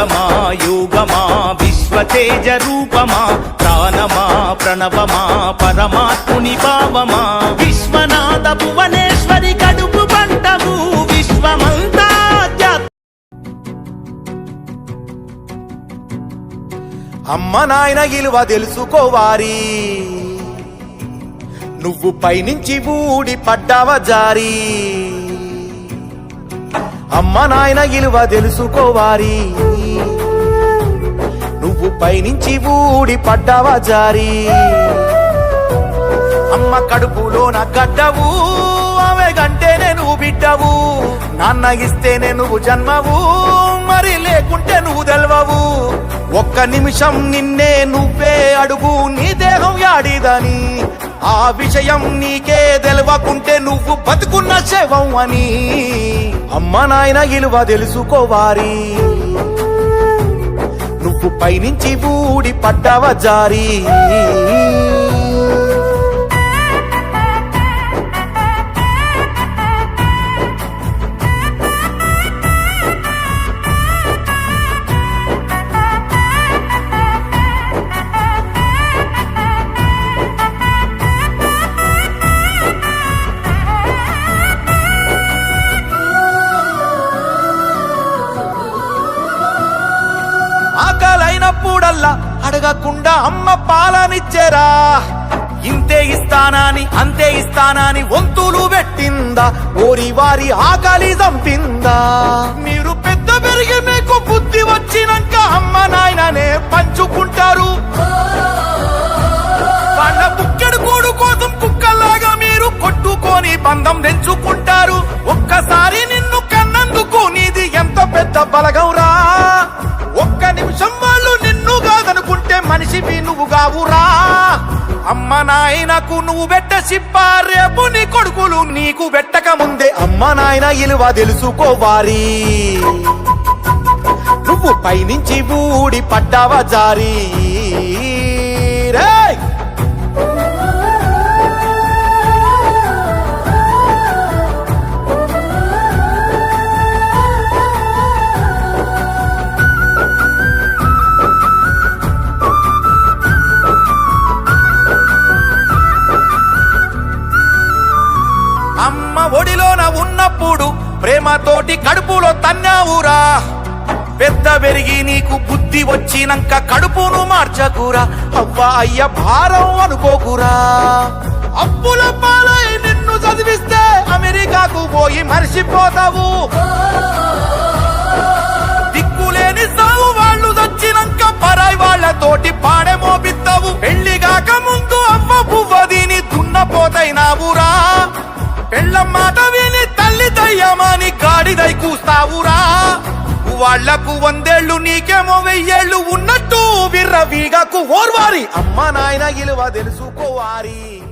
యోగమా విశ్వతేజ రూపమా ప్రాణమా ప్రణవమా పరమాత్ముని భావమా. విశ్వనాథ భువనేశ్వరి కడుపు పంటము విశ్వమంతా అమ్మ నాయన ఇలువ తెలుసుకోవారి. నువ్వు పైనుంచి ఊడి పడ్డావ జారీ. అమ్మ నాయన ఇలువ తెలుసుకోవారి. నువ్వు పైనుంచి ఊడి పడ్డావా జారి? అమ్మ కడుపులోన గడ్డవు ఆమె గంటేనే నువ్వు బిడ్డవు. నాన్న ఇస్తేనే నువ్వు జన్మవు మరి లేకుంటే నువ్వు తెలవవు. ఒక్క నిమిషం నిన్నే నువ్వే అడుగు నీ దేహం యాడిదని. ఆ విషయం నీకే తెలవకుంటే నువ్వు బతుకున్న శవం అని. అమ్మ నాయన ఇలువ తెలుసుకోవారీ. నువ్వు పైనుంచి ఊడి పడ్డావ జారీ. ఆకలైనప్పుడల్లా అడగకుండా అమ్మ పాలనిచ్చేరా. ఇంతే ఇస్తానాని అంతే ఇస్తానాని వంతులు పెట్టిందా. ఓరి వారి ఆకలి చంపిందా. మీరు పెద్ద పెరిగి మీకు బుద్ధి వచ్చినాక అమ్మ నాయననే పంచుకుంటారు. వాళ్ళ బుక్కెడు కూడు కోసం కుక్కల్లాగా మీరు కొట్టుకొని బంధం తెంచుకుంటారు. ఒక్కసారి నిన్ను కన్నందుకు నీది ఎంత పెద్ద బలగం రా కావురా అమ్మ నాయనకు నువ్వు పెట్ట సిప్ప రేపు నీ కొడుకులు నీకు పెట్టక ముందే అమ్మ నాయన ఇలువ తెలుసుకోవారి. నువ్వు పైనుంచి ఊడి పడ్డావా జారీ. రే! ప్రేమతోటి కడుపులో తన్నావురా పెద్ద పెరిగి నీకు బుద్ధి వచ్చినంక కడుపును మార్చకురా. అవ్వా అయ్య భారం అనుకోకురా. అప్పుల పాలై నిన్ను చదివిస్తే అమెరికాకు పోయి మర్చిపోతావు దిక్కులేని సాగు వాళ్ళు చచ్చినంక పరాయి వాళ్ళతోటి పై కూస్తావురా? వాళ్ళకు వందేళ్ళు నీకేమో వెయ్యేళ్ళు ఉన్నట్టు విర్రవీగకు ఓర్వారి. అమ్మ నాయన ఇలువ తెలుసుకోవారి.